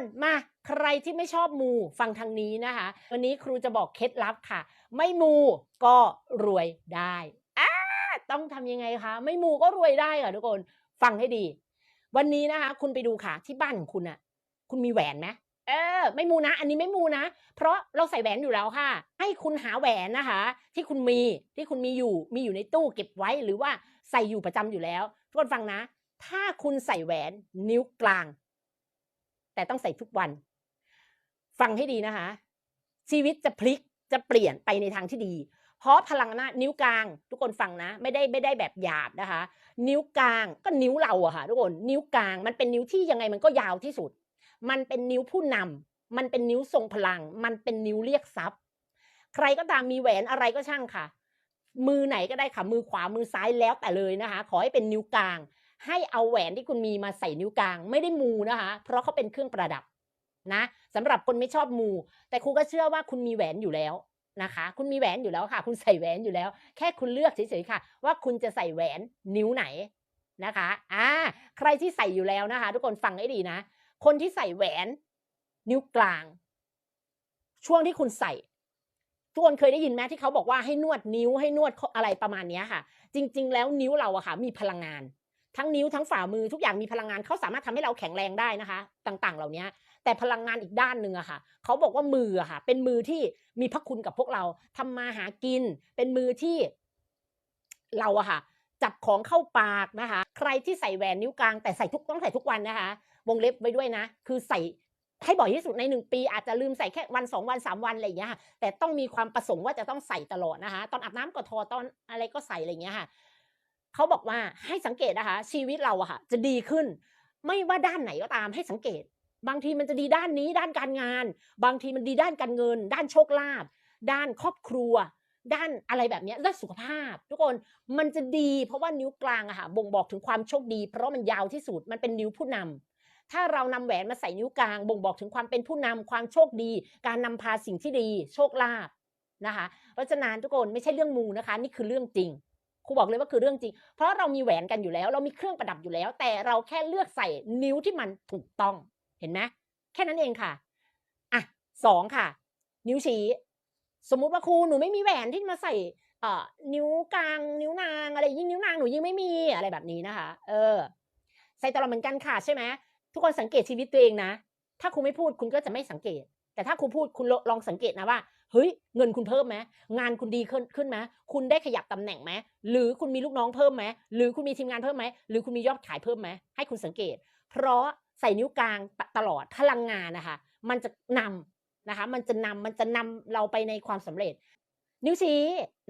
นมาใครที่ไม่ชอบมูฟังทางนี้นะคะ วันนี้ครูจะบอกเคล็ดลับค่ะ ไม่มูก็รวยได้อ่าต้องทำยังไงคะ ไม่มูก็รวยได้ค่ะทุกคนฟังให้ดี วันนี้นะคะ คุณไปดูค่ะ ที่บ้านของคุณอะคุณมีแหวนไหมเออไม่มูนะ อันนี้ไม่มูนะ เพราะเราใส่แหวนอยู่แล้วค่ะ ให้คุณหาแหวนนะคะ ที่คุณมีที่คุณมีอยู่มีอยู่ในตู้เก็บไว้หรือว่าใส่อยู่ประจำอยู่แล้วทุกคนฟังนะ ถ้าคุณใส่แหวนนิ้วกลาง แต่ต้องใส่ทุกวัน ฟังให้ดีนะคะ ชีวิตจะพลิกจะเปลี่ยนไปในทางที่ดี เพราะพลังหน้านิ้วกลาง ทุกคนฟังนะ ไม่ได้ไม่ได้แบบหยาบนะคะ นิ้วกลางก็นิ้วเราอะค่ะทุกคนนิ้วกลางมันเป็นนิ้วที่ยังไงมันก็ยาวที่สุด มันเป็นนิ้วผู้นำมันเป็นนิ้วทรงพลัง มันเป็นนิ้วเรียกทรัพย์ ใครก็ตามมีแหวนอะไรก็ช่างค่ะ มือไหนก็ได้ค่ะมือขวามือซ้ายแล้วแต่เลยนะคะ ขอให้เป็นนิ้วกลาง ให้เอาแหวนที่คุณมีมาใส่นิ้วกลาง ไม่ได้มูนะคะ เพราะเขาเป็นเครื่องประดับนะสำหรับคนไม่ชอบมู แต่ครูก็เชื่อว่าคุณมีแหวนอยู่แล้วนะคะ คุณมีแหวนอยู่แล้วค่ะ คุณใส่แหวนอยู่แล้ว แค่คุณเลือกเฉยๆค่ะ ว่าคุณจะใส่แหวนนิ้วไหนนะคะอ่าใครที่ใส่อยู่แล้วนะคะ ทุกคนฟังให้ดีนะ คนที่ใส่แหวนนิ้วกลาง ช่วงที่คุณใส่ทุกคนเคยได้ยินไหมที่เขาบอกว่าให้นวดนิ้วให้นวดอะไรประมาณนี้ค่ะ จริง ๆ แล้วนิ้วเราอะค่ะ มีพลังงาน ทั้งนิ้วทั้งฝ่ามือทุกอย่างมีพลังงานเขาสามารถทำให้เราแข็งแรงได้นะคะ ต่างๆ เหล่านี้แต่พลังงานอีกด้านหนึ่งอะค่ะเขาบอกว่ามืออะค่ะ เป็นมือที่มีพระคุณกับพวกเราทำมาหากิน เป็นมือที่เราอะค่ะ จับของเข้าปากนะคะ ใครที่ใส่แหวนนิ้วกลางแต่ใส่ทุกต้องใส่ทุกวันนะคะ วงเล็บไว้ด้วยนะ คือใส่ให้บ่อยที่สุดในหนึ่งปี อาจจะลืมใส่แค่วันสองวันสามวันอะไรอย่างเงี้ยค่ะแต่ต้องมีความประสงค์ว่าจะต้องใส่ตลอดนะคะ ตอนอาบน้ำก็ทอตอนอะไรก็ใส่อะไรอย่างเงี้ยค่ะ เขาบอกว่าให้สังเกตนะคะ ชีวิตเราอะค่ะ จะดีขึ้น ไม่ว่าด้านไหนก็ตามให้สังเกต บางทีมันจะดีด้านนี้ด้านการงาน บางทีมันดีด้านการเงิน ด้านโชคลาภด้านครอบครัว ด้านอะไรแบบนี้ด้านสุขภาพ ทุกคนมันจะดีเพราะว่านิ้วกลางอะค่ะบ่งบอกถึงความโชคดี เพราะมันยาวที่สุดมันเป็นนิ้วผู้นำถ้าเรานำแหวนมาใส่นิ้วกลาง บ่งบอกถึงความเป็นผู้นำความโชคดี การนำพาสิ่งที่ดี โชคลาภนะคะ เพราะฉะนั้นทุกคนไม่ใช่เรื่องมูนะคะ นี่คือเรื่องจริง ครูบอกเลยว่าคือเรื่องจริง เพราะเรามีแหวนกันอยู่แล้ว เรามีเครื่องประดับอยู่แล้ว แต่เราแค่เลือกใส่นิ้วที่มันถูกต้อง เห็นไหมแค่นั้นเองค่ะอะสองค่ะ นิ้วชี้ สมมุติว่าครูหนูไม่มีแหวนที่มาใส่เอ่อนิ้วกลางนิ้วนางอะไรยิ่งนิ้วนางหนูยิ่งไม่มีอะไรแบบนี้นะคะ เออ ใส่ตลอดเหมือนกันค่ะใช่ไหมทุกคนสังเกตชีวิตตัวเองนะ ถ้าครูไม่พูดคุณก็จะไม่สังเกต แต่ถ้าครูพูดคุณลองสังเกตนะว่าเฮ้ยเงินคุณเพิ่มไหมงานคุณดีขึ้นขึ้นไหมคุณได้ขยับตำแหน่งไหมหรือคุณมีลูกน้องเพิ่มไหมหรือคุณมีทีมงานเพิ่มไหมหรือคุณมียอดขายเพิ่มไหมให้คุณสังเกต เพราะใส่นิ้วกลางตลอดพลังงานนะคะ มันจะนำนะคะ มันจะนำมันจะนำเราไปในความสำเร็จ นิ้วชี้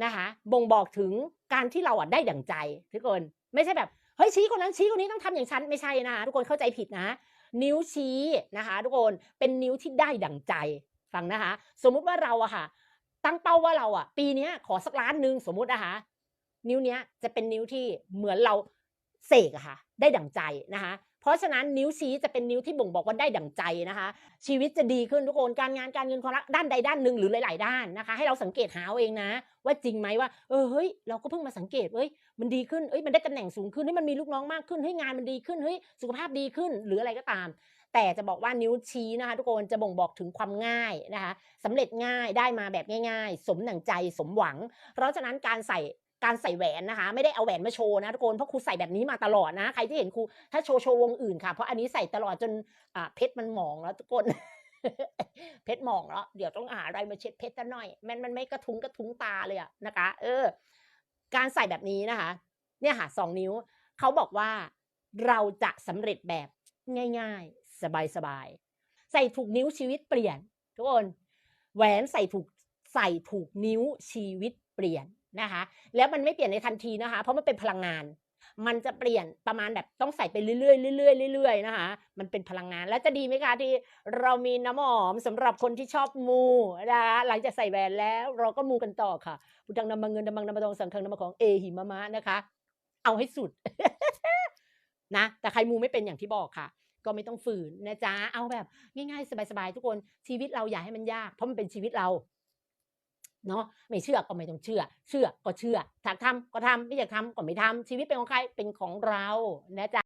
นะคะ บ่งบอกถึงการที่เราอะได้ดั่งใจทุกคนไม่ใช่แบบเฮ้ยชี้คนนั้นชี้คนนี้ต้องทำอย่างฉันไม่ใช่นะทุกคนเข้าใจผิดนะ นิ้วชี้นะคะทุกคนเป็นนิ้วที่ได้ดั่งใจฟังนะคะ สมมุติว่าเราอะค่ะ ตั้งเป้าว่าเราอะปีนี้ขอสักล้านหนึ่งสมมุตินะคะนิ้วเนี้ยจะเป็นนิ้วที่เหมือนเราเสกอะค่ะ ได้ดั่งใจนะคะ เพราะฉะนั้นนิ้วชี้จะเป็นนิ้วที่บ่งบอกว่าได้ดั่งใจนะคะ ชีวิตจะดีขึ้นทุกคนการงานการเงินความรักด้านใดด้านหนึ่งหรือหลาย ๆ ด้านนะคะ ให้เราสังเกตหาเอาเองนะ ว่าจริงไหมว่าเออเฮ้ยเราก็เพิ่งมาสังเกตเฮ้ยมันดีขึ้นเอ้ยมันได้ตำแหน่งสูงขึ้นให้มันมีลูกน้องมากขึ้นเฮ้ยงานมันดีขึ้นเฮ้ยสุขภาพดีขึ้นหรืออะไรก็ตาม แต่จะบอกว่านิ้วชี้นะคะทุกคนจะบ่งบอกถึงความง่ายนะคะสำเร็จง่ายได้มาแบบง่าย ๆ สมหนังใจสมหวัง เพราะฉะนั้นการใส่การใส่แหวนนะคะ ไม่ได้เอาแหวนมาโชว์นะทุกคนเพราะครูใส่แบบนี้มาตลอดนะ ใครที่เห็นครูถ้าโชว์โชว์วงอื่นค่ะ เพราะอันนี้ใส่ตลอดจนเพชรมันหมองแล้วทุกคนเพชรหมองแล้วเดี๋ยวต้องหาอะไรมาเช็ดเพชรซะหน่อยมันมันไม่กระทุ้งกระทุ้งตาเลยอะนะคะ เออ การใส่แบบนี้นะคะ เนี่ยค่ะสองนิ้ว เขาบอกว่าเราจะสำเร็จแบบง่าย ๆ สบายๆ ใส่ถูกนิ้วชีวิตเปลี่ยน ทุกคน แหวนใส่ถูกใส่ถูกนิ้วชีวิตเปลี่ยนนะคะ แล้วมันไม่เปลี่ยนในทันทีนะคะ เพราะมันเป็นพลังงาน มันจะเปลี่ยนประมาณแบบต้องใส่ไปเรื่อยๆเรื่อยๆเรื่อยๆนะคะ มันเป็นพลังงาน แล้วจะดีไหมคะที่เรามีน้ำหอมสำหรับคนที่ชอบมูนะคะหลังจากใส่แหวนแล้วเราก็มูกันต่อค่ะพุทธังนำมาเงินนำมังนำมาทองสังฆังนำมาของเอหิมะมะนะคะ เอาให้สุดนะ แต่ใครมูไม่เป็นอย่างที่บอกค่ะ ก็ไม่ต้องฝืนนะจ๊ะเอาแบบง่ายๆ สบายๆทุกคนชีวิตเราอย่าให้มันยาก เพราะมันเป็นชีวิตเราเนาะไม่เชื่อก็ไม่ต้องเชื่อ เชื่อก็เชื่ออยากทำก็ทำไม่อยากทำก็ไม่ทำชีวิตเป็นของใครเป็นของเรานะจ๊ะ